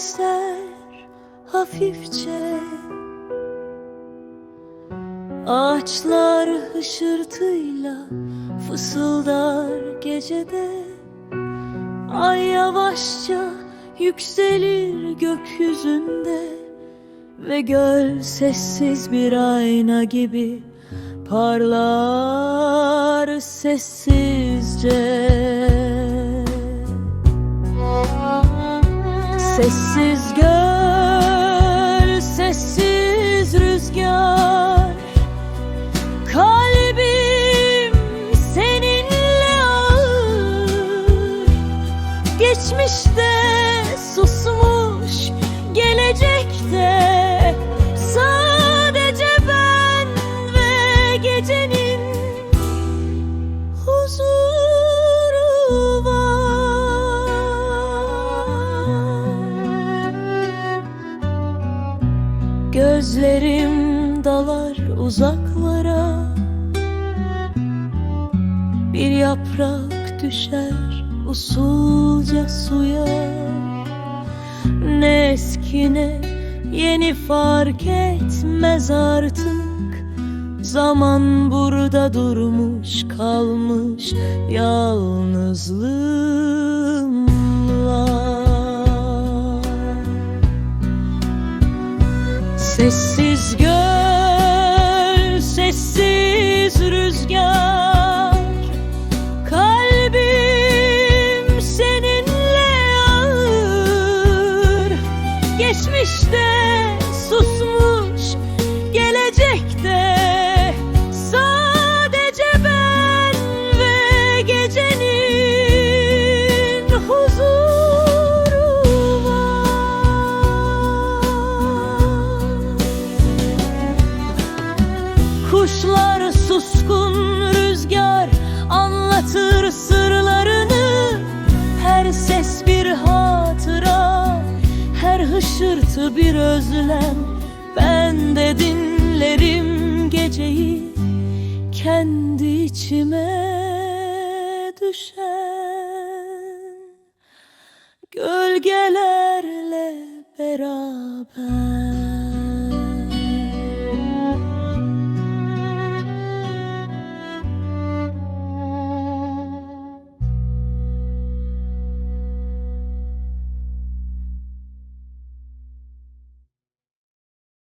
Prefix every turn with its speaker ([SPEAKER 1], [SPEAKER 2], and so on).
[SPEAKER 1] eser hafifçe. Ağaçlar hışırtıyla fısıldar gecede. Ay yavaşça yükselir gökyüzünde. Ve göl sessiz bir ayna gibi parlar sessizce Sessiz göl, sessiz rüzgar. Kalbim seninle ağır. Geçmişte susmuş, gelecekte Gözlerim dalar uzaklara. Bir yaprak düşer usulca suya. Ne eski yeni fark etmez artık. Zaman burada durmuş kalmış yalnızlığımla Sessiz göl, sessiz rüzgar. Kalbim seninle ağır. Geçmişte özlem Ben de dinlerim geceyi. Kendi içime düşen Gölgelerle beraber